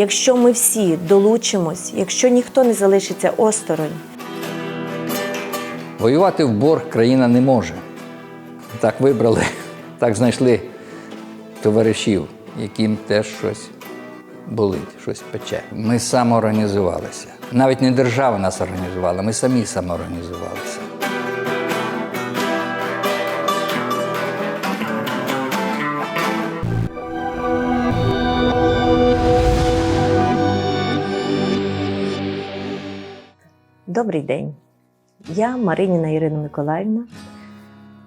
якщо ми всі долучимось, якщо ніхто не залишиться осторонь. Воювати в борг країна не може. Так вибрали, так знайшли товаришів, яким теж щось болить, щось пече. Ми самоорганізувалися. Навіть не держава нас організувала, ми самі самоорганізувалися. Добрий день. Я Мариніна Ірина Миколаївна,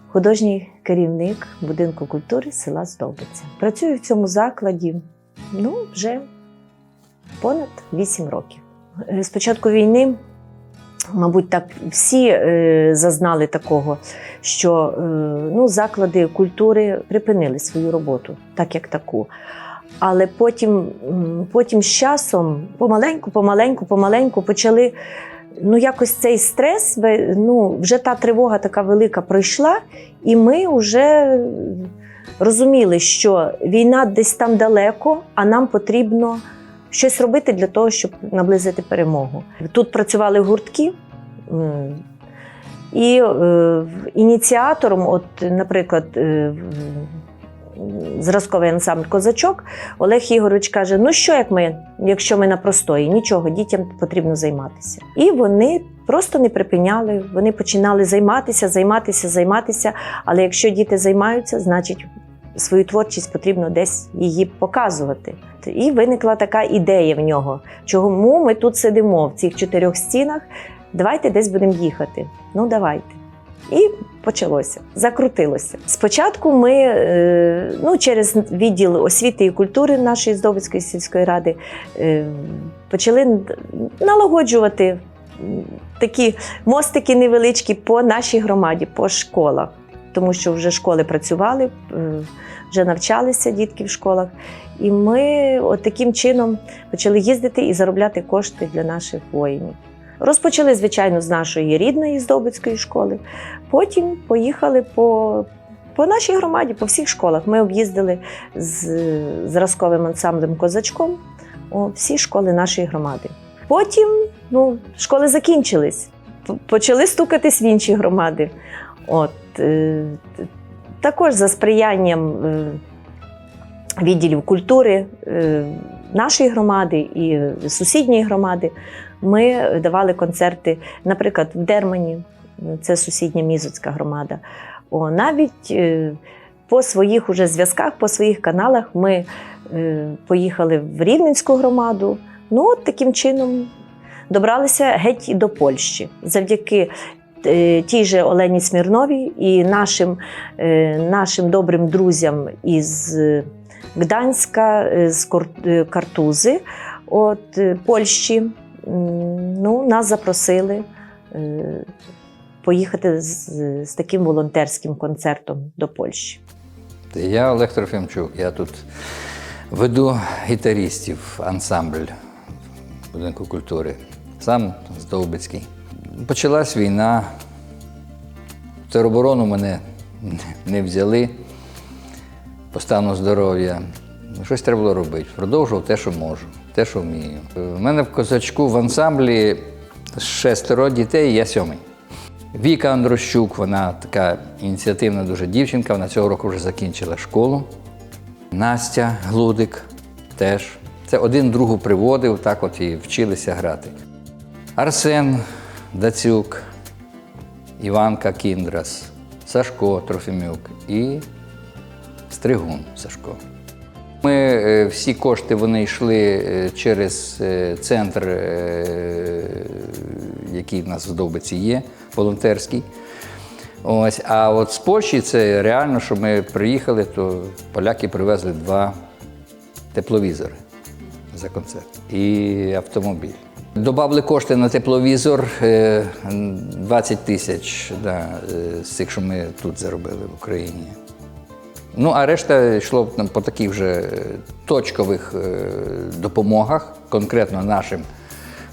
художній керівник будинку культури села Здобиця. Працюю в цьому закладі ну, вже понад 8 років. Е, З початку війни, мабуть, так всі е, зазнали такого, що е, ну, заклади культури припинили свою роботу, так як таку. Але потім, потім з часом помаленьку, помаленьку, помаленьку почали ну, якось цей стрес, ну, вже та тривога така велика пройшла, і ми вже розуміли, що війна десь там далеко, а нам потрібно щось робити для того, щоб наблизити перемогу. Тут працювали гуртки. І е, ініціатором, от, наприклад, е, зразковий ансамбль Козачок, Олег Ігорович каже: ну що, як ми, якщо ми на простої, нічого, дітям потрібно займатися. І вони просто не припиняли, вони починали займатися, займатися, займатися. Але якщо діти займаються, значить свою творчість потрібно десь її показувати. І виникла така ідея в нього, чому ми тут сидимо в цих чотирьох стінах. Давайте десь будемо їхати. Ну, давайте. І почалося, закрутилося. Спочатку ми е, ну, через відділ освіти і культури нашої Здобицької сільської ради е, почали налагоджувати такі мостики невеличкі по нашій громаді, по школах. Тому що вже школи працювали, е, вже навчалися дітки в школах. І ми от таким чином почали їздити і заробляти кошти для наших воїнів. Розпочали, звичайно, з нашої рідної Здобицької школи. Потім поїхали по, по нашій громаді, по всіх школах. Ми об'їздили з зразковим ансамблем козачком о, всі школи нашої громади. Потім ну, школи закінчились, почали стукатись в інші громади. От, е, також за сприянням е, відділів культури е, нашої громади і сусідньої громади ми давали концерти, наприклад, в Дермані, це сусідня Мізоцька громада. О, навіть е, по своїх уже зв'язках, по своїх каналах ми е, поїхали в Рівненську громаду. Ну, от таким чином добралися геть до Польщі завдяки тій же Олені Смірновій і нашим, нашим добрим друзям із Гданська, е, з е, Картузи, от е, Польщі. Ну, нас запросили поїхати з, з таким волонтерським концертом до Польщі. Я Олег Трофимчук, я тут веду гітарістів ансамбль будинку культури. Сам з. Почалась війна. В тероборону мене не взяли по стану здоров'я. Щось треба було робити. Продовжував те, що можу, те, що вмію. У мене в козачку в ансамблі шестеро дітей, я сьомий. Віка Андрощук, вона така ініціативна дуже дівчинка, вона цього року вже закінчила школу. Настя Глудик теж. Це один другу приводив, так от і вчилися грати. Арсен Дацюк, Іванка Кіндрас, Сашко Трофімюк і Стригун Сашко. Ми е, всі кошти вони йшли е, через е, центр, який в нас в Довбиці є, волонтерський. Ось, а от з Польщі це реально, що ми приїхали, то поляки привезли два тепловізори за концерт і автомобіль. Добавили кошти на тепловізор е, 20 тисяч да, з цих, що ми тут заробили в Україні. Ну, а решта йшло там по таких вже точкових е, допомогах, конкретно нашим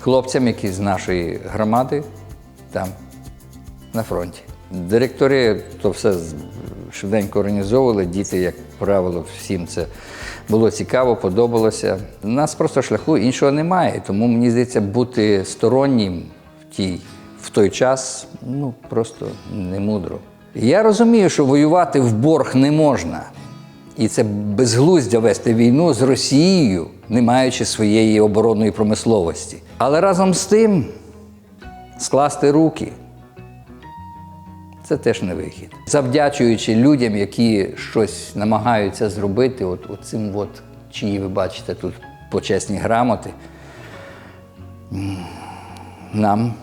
хлопцям, які з нашої громади там на фронті. Директори то все швиденько організовували. Діти, як правило, всім це було цікаво, подобалося. У нас просто шляху іншого немає. Тому мені здається, бути стороннім в тій, в той час ну просто не мудро. Я розумію, що воювати в борг не можна. І це безглуздя вести війну з Росією, не маючи своєї оборонної промисловості. Але разом з тим скласти руки це теж не вихід. Завдячуючи людям, які щось намагаються зробити, от, от цим, от, чиї ви бачите тут почесні грамоти, нам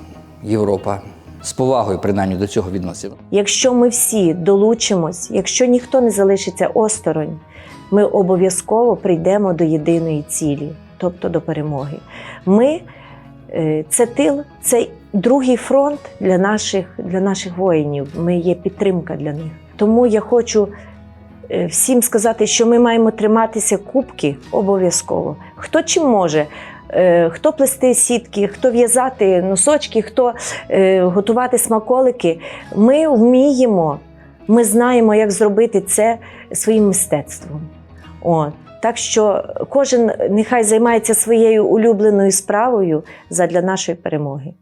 Європа з повагою принаймні до цього відноситься. Якщо ми всі долучимось, якщо ніхто не залишиться осторонь, ми обов'язково прийдемо до єдиної цілі, тобто до перемоги. Ми е, це тил, це другий фронт для наших, для наших воїнів. Ми є підтримка для них. Тому я хочу е, всім сказати, що ми маємо триматися кубки обов'язково. Хто чим може. Е, Хто плести сітки, хто в'язати носочки, хто е, готувати смаколики. Ми вміємо, ми знаємо, як зробити це своїм мистецтвом. От. Так що кожен нехай займається своєю улюбленою справою задля нашої перемоги.